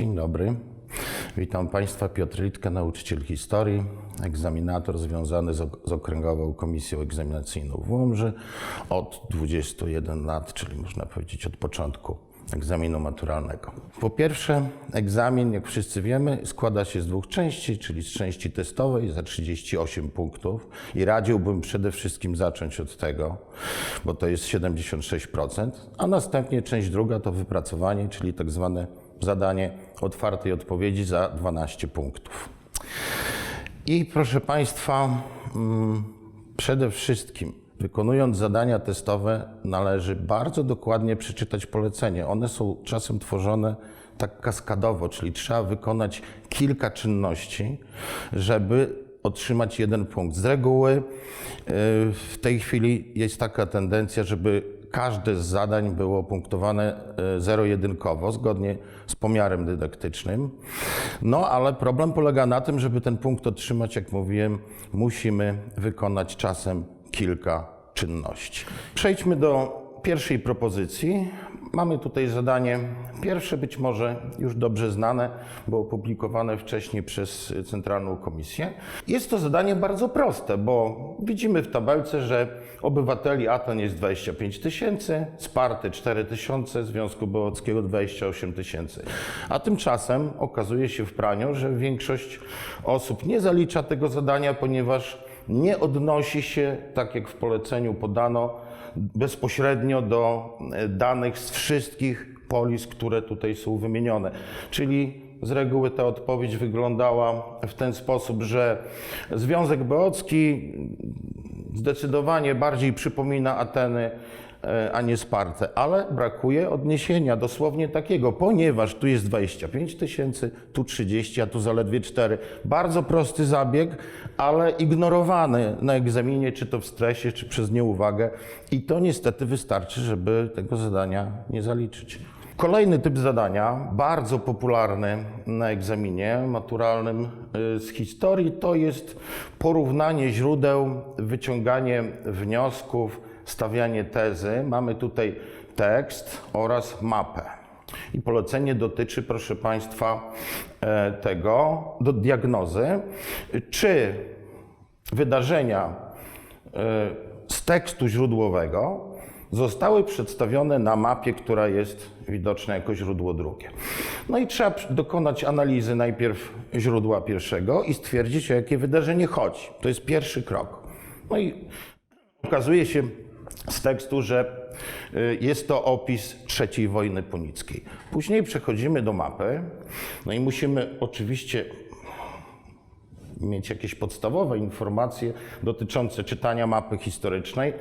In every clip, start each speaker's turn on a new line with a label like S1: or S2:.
S1: Dzień dobry. Witam Państwa. Piotr Litka, nauczyciel historii, egzaminator związany z, ok- z Okręgową Komisją Egzaminacyjną w Łomży od 21 lat, czyli można powiedzieć od początku egzaminu maturalnego. Po pierwsze, egzamin, jak wszyscy wiemy, składa się z dwóch części, czyli z części testowej za 38 punktów i radziłbym przede wszystkim zacząć od tego, bo to jest 76%, a następnie część druga to wypracowanie, czyli tak zwane zadanie otwartej odpowiedzi za 12 punktów. I proszę Państwa, mm, przede wszystkim wykonując zadania testowe, należy bardzo dokładnie przeczytać polecenie. One są czasem tworzone tak kaskadowo, czyli trzeba wykonać kilka czynności, żeby otrzymać jeden punkt. Z reguły y, w tej chwili jest taka tendencja, żeby każde z zadań było punktowane y, zero-jedynkowo, zgodnie z pomiarem dydaktycznym. No ale problem polega na tym, żeby ten punkt otrzymać, jak mówiłem, musimy wykonać czasem kilka czynności. Przejdźmy do pierwszej propozycji. Mamy tutaj zadanie pierwsze, być może już dobrze znane, bo opublikowane wcześniej przez Centralną Komisję. Jest to zadanie bardzo proste, bo widzimy w tabelce, że obywateli Aten jest 25 tysięcy, Sparty 4 tysiące, Związku Bełockiego 28 tysięcy. A tymczasem okazuje się w praniu, że większość osób nie zalicza tego zadania, ponieważ nie odnosi się, tak jak w poleceniu podano, bezpośrednio do e, danych z wszystkich polis, które tutaj są wymienione. Czyli z reguły ta odpowiedź wyglądała w ten sposób, że Związek Beocki zdecydowanie bardziej przypomina Ateny, a nie Spartę, ale brakuje odniesienia dosłownie takiego, ponieważ tu jest 25 tysięcy, tu 30, a tu zaledwie 4. Bardzo prosty zabieg, ale ignorowany na egzaminie, czy to w stresie, czy przez nieuwagę i to niestety wystarczy, żeby tego zadania nie zaliczyć. Kolejny typ zadania, bardzo popularny na egzaminie maturalnym y, z historii, to jest porównanie źródeł, wyciąganie wniosków, stawianie tezy. Mamy tutaj tekst oraz mapę. I polecenie dotyczy, proszę Państwa, e, tego, do diagnozy, czy wydarzenia e, z tekstu źródłowego zostały przedstawione na mapie, która jest widoczna jako źródło drugie. No i trzeba dokonać analizy najpierw źródła pierwszego i stwierdzić, o jakie wydarzenie chodzi. To jest pierwszy krok. No i okazuje się z tekstu, że y, jest to opis III wojny punickiej. Później przechodzimy do mapy, no i musimy oczywiście mieć jakieś podstawowe informacje dotyczące czytania mapy historycznej.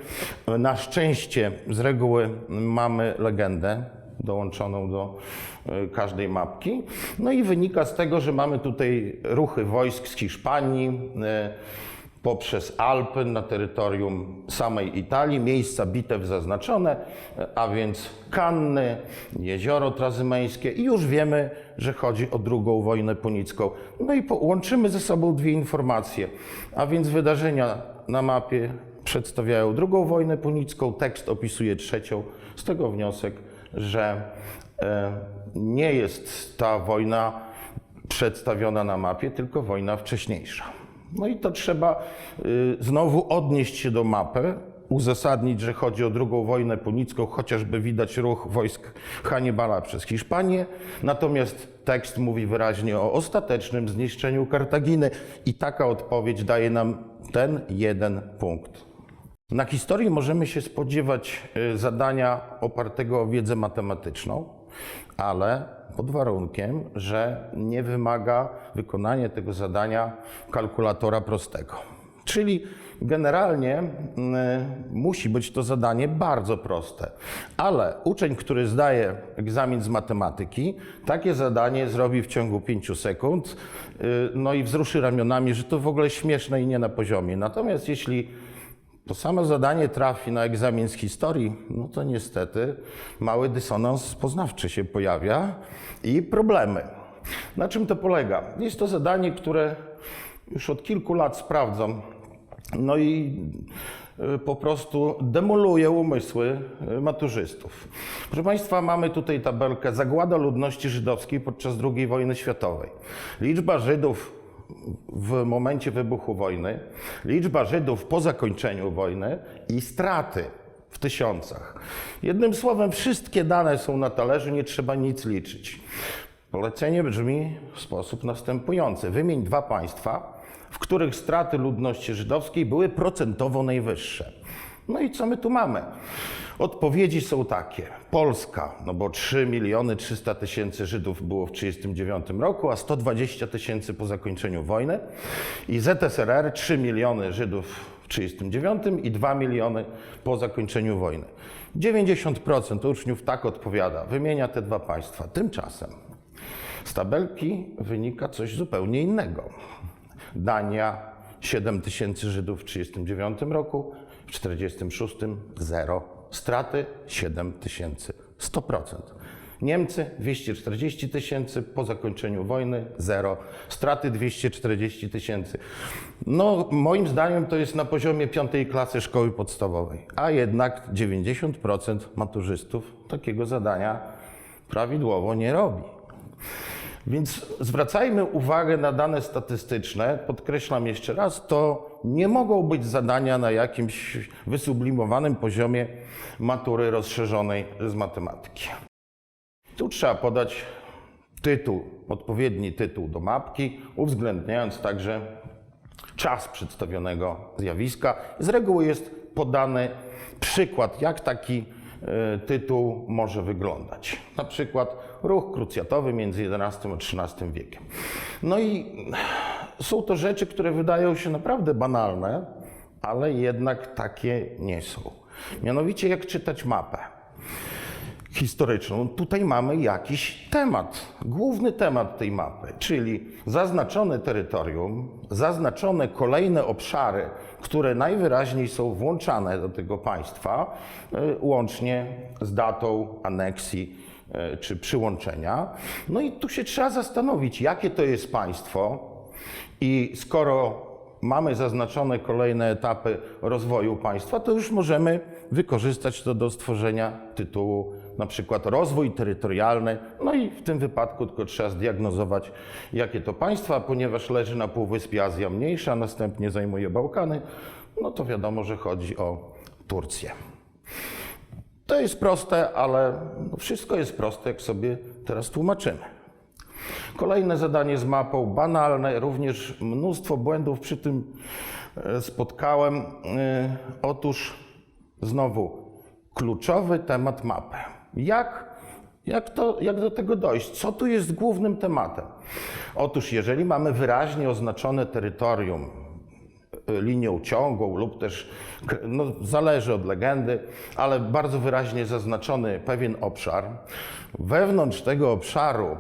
S1: Na szczęście z reguły mamy legendę dołączoną do e, każdej mapki. No i wynika z tego, że mamy tutaj ruchy wojsk z Hiszpanii e, poprzez Alpy na terytorium samej Italii, miejsca bitew zaznaczone, a więc Kanny, jezioro trazymeńskie i już wiemy, że chodzi o drugą wojnę punicką. No i połączymy ze sobą dwie informacje, a więc wydarzenia na mapie przedstawiają drugą wojnę punicką, tekst opisuje trzecią. Z tego wniosek, że e, nie jest ta wojna przedstawiona na mapie, tylko wojna wcześniejsza. No i to trzeba y, znowu odnieść się do mapy, uzasadnić, że chodzi o drugą wojnę punicką, chociażby widać ruch wojsk Hannibala przez Hiszpanię. Natomiast tekst mówi wyraźnie o ostatecznym zniszczeniu Kartaginy i taka odpowiedź daje nam ten jeden punkt. Na historii możemy się spodziewać y, zadania opartego o wiedzę matematyczną, ale pod warunkiem, że nie wymaga wykonania tego zadania kalkulatora prostego. Czyli generalnie musi być to zadanie bardzo proste, ale uczeń, który zdaje egzamin z matematyki, takie zadanie zrobi w ciągu 5 sekund, y, no i wzruszy ramionami, że to w ogóle śmieszne i nie na poziomie. Natomiast jeśli to samo zadanie trafi na egzamin z historii, no to niestety mały dysonans poznawczy się pojawia i problemy. Na czym to polega? Jest to zadanie, które już od kilku lat sprawdzam. No i y, po prostu demoluje umysły y, maturzystów. Proszę Państwa, mamy tutaj tabelkę zagłada ludności żydowskiej podczas II wojny światowej. Liczba Żydów w momencie wybuchu wojny, liczba Żydów po zakończeniu wojny i straty w tysiącach. Jednym słowem, wszystkie dane są na talerzu, nie trzeba nic liczyć. Polecenie brzmi w sposób następujący: wymień dwa państwa, w których straty ludności żydowskiej były procentowo najwyższe. No i co my tu mamy? Odpowiedzi są takie. Polska, no bo 3 miliony 300 tysięcy Żydów było w 1939 roku, a 120 tysięcy po zakończeniu wojny. I ZSRR 3 miliony Żydów w 1939 i 2 miliony po zakończeniu wojny. 90% uczniów tak odpowiada, wymienia te dwa państwa. Tymczasem z tabelki wynika coś zupełnie innego. Dania 7 tysięcy Żydów w 1939 roku, w 1946 zero. Straty 7 tysięcy, 100%. Niemcy 240 tysięcy, po zakończeniu wojny zero. Straty 240 tysięcy. No, moim zdaniem to jest na poziomie piątej klasy szkoły podstawowej, a jednak 90% maturzystów takiego zadania prawidłowo nie robi. Więc zwracajmy uwagę na dane statystyczne. Podkreślam jeszcze raz, to nie mogą być zadania na jakimś wysublimowanym poziomie matury rozszerzonej z matematyki. Tu trzeba podać tytuł, odpowiedni tytuł do mapki, uwzględniając także czas przedstawionego zjawiska. Z reguły jest podany przykład, jak taki tytuł może wyglądać. Na przykład ruch krucjatowy między XI a XIII wiekiem. No i są to rzeczy, które wydają się naprawdę banalne, ale jednak takie nie są. Mianowicie jak czytać mapę historyczną, tutaj mamy jakiś temat, główny temat tej mapy, czyli zaznaczone terytorium, zaznaczone kolejne obszary, które najwyraźniej są włączane do tego państwa, y, łącznie z datą aneksji y, czy przyłączenia. No i tu się trzeba zastanowić, jakie to jest państwo i skoro mamy zaznaczone kolejne etapy rozwoju państwa, to już możemy wykorzystać to do stworzenia tytułu na przykład rozwój terytorialny, no i w tym wypadku tylko trzeba zdiagnozować, jakie to państwa, ponieważ leży na Półwyspie Azja Mniejsza, następnie zajmuje Bałkany, no to wiadomo, że chodzi o Turcję. To jest proste, ale wszystko jest proste, jak sobie teraz tłumaczymy. Kolejne zadanie z mapą, banalne, również mnóstwo błędów przy tym e, spotkałem. E, Otóż znowu kluczowy temat mapy. Jak, jak, to, jak do tego dojść? Co tu jest głównym tematem? Otóż, jeżeli mamy wyraźnie oznaczone terytorium linią ciągłą lub też, no, zależy od legendy, ale bardzo wyraźnie zaznaczony pewien obszar, wewnątrz tego obszaru y,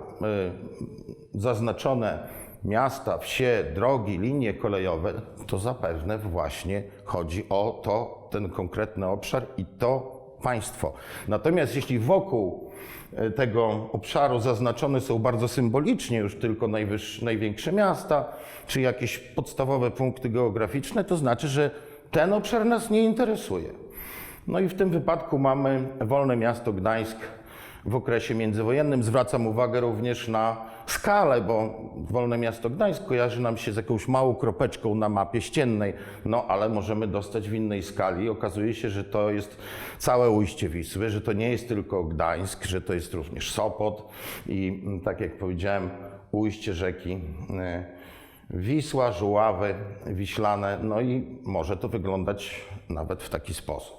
S1: zaznaczone miasta, wsie, drogi, linie kolejowe, to zapewne właśnie chodzi o to, ten konkretny obszar i to państwo. Natomiast jeśli wokół tego obszaru zaznaczone są bardzo symbolicznie już tylko najwyższe, największe miasta, czy jakieś podstawowe punkty geograficzne, to znaczy, że ten obszar nas nie interesuje. No i w tym wypadku mamy wolne miasto Gdańsk w okresie międzywojennym. Zwracam uwagę również na skalę, bo Wolne Miasto Gdańsk kojarzy nam się z jakąś małą kropeczką na mapie ściennej, no ale możemy dostać w innej skali. Okazuje się, że to jest całe ujście Wisły, że to nie jest tylko Gdańsk, że to jest również Sopot i mm, tak jak powiedziałem, ujście rzeki e, Wisła, Żuławy, Wiślane, no i może to wyglądać nawet w taki sposób.